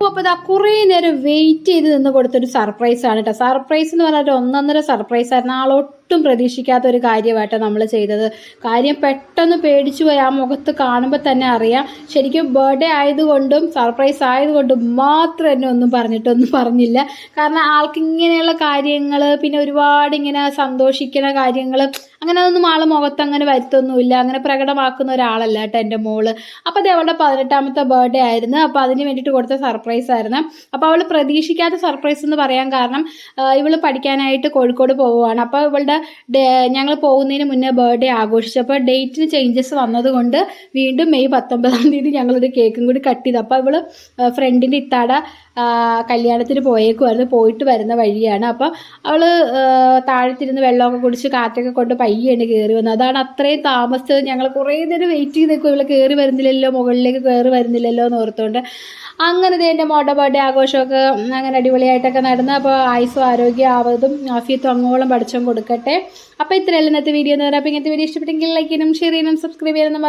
അപ്പോൾ ഇതാ കുറേ നേരം വെയിറ്റ് ചെയ്ത് നിന്ന് കൊടുത്തൊരു സർപ്രൈസ് ആണ് കേട്ടോ സർപ്രൈസ് എന്ന് പറഞ്ഞാൽ ഒന്നൊന്നര സർപ്രൈസ് ആയിരുന്നു ആളൊട്ടും പ്രതീക്ഷിക്കാത്ത ഒരു കാര്യമായിട്ടാണ് നമ്മൾ ചെയ്തത്. കാര്യം പെട്ടെന്ന് പേടിച്ചു പോയി ആ മുഖത്ത് കാണുമ്പോൾ തന്നെ അറിയാം. ശരിക്കും ബർത്ത്ഡേ ആയതുകൊണ്ടും സർപ്രൈസ് ആയതുകൊണ്ടും മാത്രം എന്നെ ഒന്നും പറഞ്ഞിട്ടൊന്നും പറഞ്ഞില്ല. കാരണം ആൾക്ക് ഇങ്ങനെയുള്ള കാര്യങ്ങൾ പിന്നെ ഒരുപാട് ഇങ്ങനെ സന്തോഷിക്കുന്ന കാര്യങ്ങൾ അങ്ങനെ അതൊന്നും ആൾ മുഖത്ത് അങ്ങനെ വരുത്തൊന്നുമില്ല. അങ്ങനെ പ്രകടമാക്കുന്ന ഒരാളല്ല കേട്ടോ എന്റെ മോൾ. അപ്പോൾ അത് അവളുടെ പതിനെട്ടാമത്തെ ബർത്ത്ഡേ ആയിരുന്നു. അപ്പോൾ അതിന് വേണ്ടിയിട്ട് കൊടുത്ത സർപ്രൈസ് ആയിരുന്നു. അപ്പോൾ അവൾ പ്രതീക്ഷിക്കാത്ത സർപ്രൈസ് എന്ന് പറയാൻ കാരണം ഇവൾ പഠിക്കാനായിട്ട് കോഴിക്കോട് പോവുകയാണ്. അപ്പോൾ ഇവളുടെ ഞങ്ങൾ പോകുന്നതിന് മുന്നേ ബർത്ത്ഡേ ആഘോഷിച്ചു അപ്പോൾ ഡേറ്റിന് ചേഞ്ചസ് വന്നതുകൊണ്ട് വീണ്ടും മെയ് പത്തൊമ്പതാം തീയതി ഞങ്ങളൊരു കേക്കും കൂടി കട്ട് ചെയ്തു. അപ്പോൾ ഇവൾ ഫ്രണ്ടിന്റെ ഇത്താട കല്യാണത്തിന് പോയേക്കുമായിരുന്നു പോയിട്ട് വരുന്ന വഴിയാണ്. അപ്പോൾ അവൾ താഴത്തിരുന്ന് വെള്ളമൊക്കെ കുടിച്ച് കാറ്റൊക്കെ കൊണ്ട് പയ്യാണ് കയറി വന്നത് അതാണ് അത്രയും താമസിച്ചത്. ഞങ്ങൾ കുറേ നേരം വെയിറ്റ് ചെയ്ത് നിൽക്കും ഇവൾ കയറി വരുന്നില്ലല്ലോ മുകളിലേക്ക് കയറി വരുന്നില്ലല്ലോ എന്ന് ഓർത്തുകൊണ്ട് അങ്ങനെ എന്റെ മോട്ട ബർത്ത്ഡേ ആഘോഷമൊക്കെ അങ്ങനെ അടിപൊളിയായിട്ടൊക്കെ നടന്ന്. അപ്പോൾ ആയുസ്സും ആരോഗ്യം ആവതും ആഫിയത്തും അങ്ങോളം പഠിച്ചും കൊടുക്കട്ടെ. അപ്പോൾ ഇത്രയല്ല ഇന്നത്തെ വീഡിയോ എന്ന് പറയുമ്പോൾ അപ്പോൾ ഇങ്ങനത്തെ വീഡിയോ ഇഷ്ടപ്പെട്ടെങ്കിൽ ലൈക്ക് ചെയ്യണം ഷെയർ ചെയ്യണം സബ്സ്ക്രൈബ് ചെയ്യണം